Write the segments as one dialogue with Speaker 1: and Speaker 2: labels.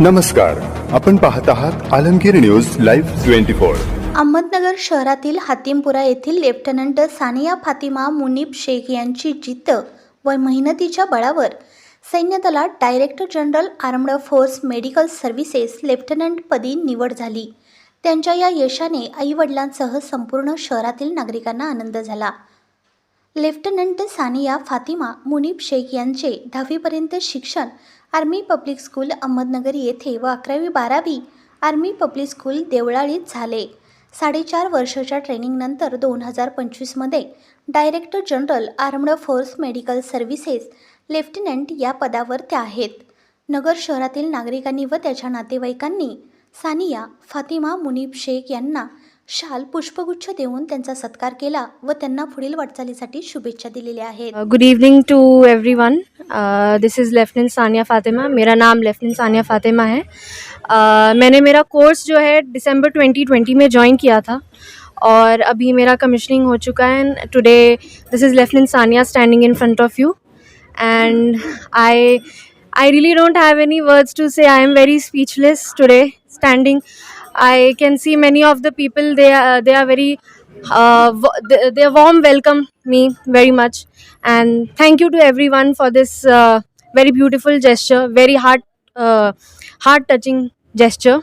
Speaker 1: नमस्कार. आपण पाहत आहात Alamgir news live twenty four.
Speaker 2: Ahmednagar शहरातील हातीमपुरा येथील लेफ्टनंट सानिया फातिमा मुनीब शेख यांची जिद्द व मेहनतीच्या बळावर सैन्य दलात director general armed force medical services लेफ्टनंटपदी निवड झाली. त्यांच्या या यशाने आईवडिलांसह संपूर्ण शहरातील नागरिकांना आनंद झाला. लेफ्टनंट सानिया फातिमा मुनीब शेख यांचे दहावीपर्यंत शिक्षण आर्मी पब्लिक स्कूल अहमदनगर येथे व अकरावी बारावी आर्मी पब्लिक स्कूल देवळाळीत झाले. साडेचार वर्षाच्या ट्रेनिंगनंतर दोन हजार पंचवीसमध्ये director general armed force medical services lieutenant या पदावर त्या आहेत. नगर शहरातील नागरिकांनी व त्याच्या नातेवाईकांनी सानिया फातिमा मुनीब शेख यांना शाल पुष्पगुच्छ देऊन त्यांचा सत्कार केला व त्यांना पुढील वाटचालीसाठी शुभेच्छा दिलेल्या आहेत.
Speaker 3: Good evening to to one this is lieutenant Sania Fatima मेरा नाम लेफ्टिनेंट सानिया फातिमा है. Uh, मैंने मेरा कोर्स जो है दिसंबर 2020 में ज्वाइन किया था और अभी मेरा कमिश्निंग हो चुका है today this is lieutenant Sania standing in front of you and I I really don't have any words to say I am very speechless today standing I can see many of the people. They are they are very uh, they, they warm welcome me very much, and thank you to everyone for this uh, very beautiful gesture, very heart uh, heart touching gesture,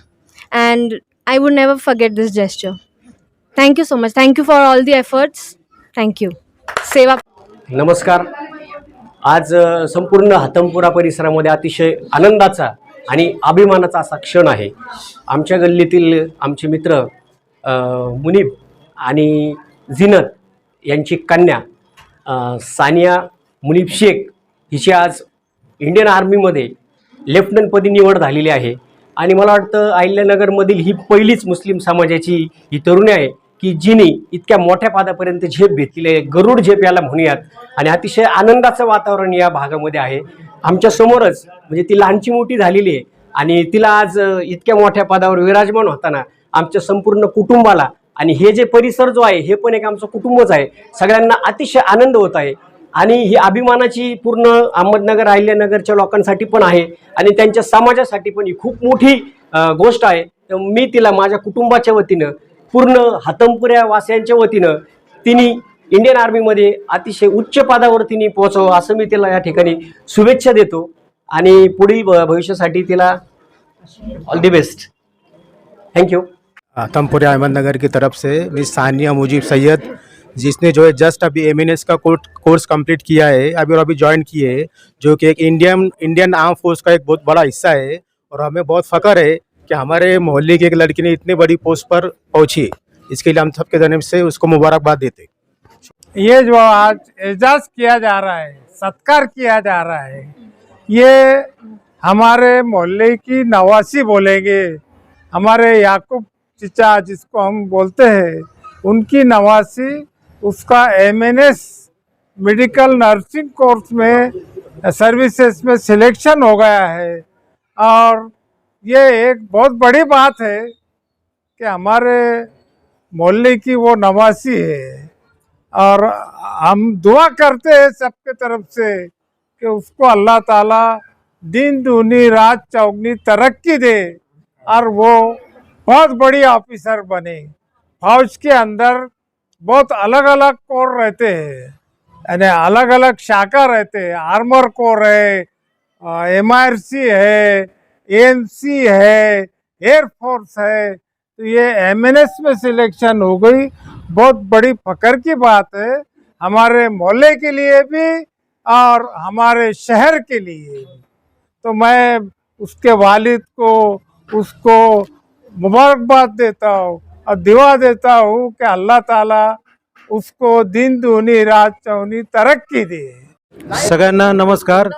Speaker 3: and I would never forget this gesture. Thank you so much. Thank you for all the efforts. Thank you. Seva.
Speaker 4: नमस्कार आज अ, संपूर्ण हातमपुरा परिसरामध्ये अतिशय आनंदाचा आणि अभिमानाचा असा क्षण आहे. आमच्या गल्लीतील आमचे मित्र मुनीब आणि झिनत यांची कन्या सानिया मुनीब शेख हिची आज इंडियन आर्मीमध्ये लेफ्टनंटपदी निवड झालेली आहे. आणि मला वाटतं अहिल्यानगरमधील ही पहिलीच मुस्लिम समाजाची ही तरुणी आहे की जिने इतक्या मोठ्या पादापर्यंत झेप घेतलेली आहे. गरुड झेप याला म्हणूयात. आणि अतिशय आनंदाचं वातावरण या भागामध्ये आहे. आमच्या समोरच म्हणजे ती लहानची मोठी झालेली आहे. आणि तिला आज इतक्या मोठ्या पदावर विराजमान होताना आमच्या संपूर्ण कुटुंबाला आणि हे जे परिसर जो आहे हे पण एक आमचं कुटुंबच आहे. सगळ्यांना अतिशय आनंद होत आहे. आणि ही अभिमानाची पूर्ण अहमदनगर अहिल्यानगरच्या लोकांसाठी पण आहे. आणि त्यांच्या समाजासाठी पण ही खूप मोठी गोष्ट आहे. तर मी तिला माझ्या कुटुंबाच्या वतीनं पूर्ण हातमपुऱ्या वासियांच्या वतीनं तिने इंडियन आर्मीमध्ये अतिशय उच्च पदावर तिने पोहोचावं असं मी तिला या ठिकाणी शुभेच्छा देतो. आणि पुढील भ- भविष्यासाठी तिला all the best thank you
Speaker 5: Atampur Ahmednagar की तरफ से मिस सानिया मुजीब सैयद जिसने जो है जस्ट अभी एम का कोर्ट कोर्स कंप्लीट किया है अभी और अभी ज्वाइन किए है जो कि एक इंडियन इंडियन आर्म फोर्स का एक बहुत बड़ा हिस्सा है और हमें बहुत फ़ख्र है कि हमारे मोहल्ले की एक लड़की ने इतनी बड़ी पोस्ट पर पहुंची। इसके लिए हम सबके जन्म से उसको मुबारकबाद देते हैं।
Speaker 6: ये जो आज एजाज किया जा रहा है, सत्कार किया जा रहा है, ये हमारे मोहल्ले की नवासी बोलेंगे, हमारे याकूब चिचा जिसको हम बोलते हैं, उनकी नवासी, उसका एमएनएस मेडिकल नर्सिंग कोर्स में, सर्विसेज़ में सिलेक्शन हो गया है। और ये एक बहुत बड़ी बात है कि हमारे मोहल्ले की वो नवासी है। और हम दुआ करते हैं सबके तरफ से कि उसको अल्लाह ताला दिन दूनी रात चौगनी तरक्की दे और वो बहुत बड़ी ऑफिसर बने। फौज के अंदर बहुत अलग अलग कोर रहते हैं यानी अलग अलग शाखा रहते हैं। आर्मर कोर है एम है एन है एयरफोर्स है। तो ये एमएनएस में सिलेक्शन हो गई बहुत बड़ी फकर की बात है हमारे मोहल्ले के लिए भी और हमारे शहर के लिए भी। तो मैं उसके वालिद को उसको मुबारकबाद देता हूँ और दुआ देता हूँ कि अल्लाह ताला उसको दिन दुनी रात चौनी तरक्की दे।
Speaker 5: सगळ्यांना नमस्कार.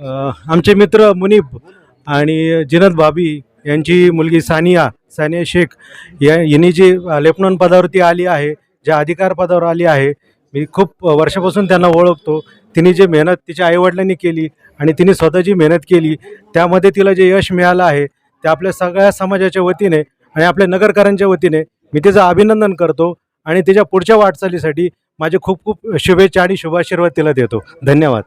Speaker 5: अ, आमचे मित्र मुनीब आणि जिनत भाभी यांची मुलगी सानिया सानिया शेख या हिने जी लेफ्टनंट पदावरती आली आहे ज्या अधिकार पदावर आली आहे मी खूप वर्षापासून त्यांना ओळखतो. तिने जे मेहनत तिच्या आईवडिलांनी केली आणि तिने स्वतः जी मेहनत केली त्यामध्ये तिला जे यश मिळालं आहे ते आपल्या सगळ्या समाजाच्या वतीने आणि आपल्या नगरकरांच्या वतीने मी तिचं अभिनंदन करतो आणि तिच्या पुढच्या वाटचालीसाठी माझे खूप खूप शुभेच्छा आणि शुभाशीर्वाद तिला देतो. धन्यवाद.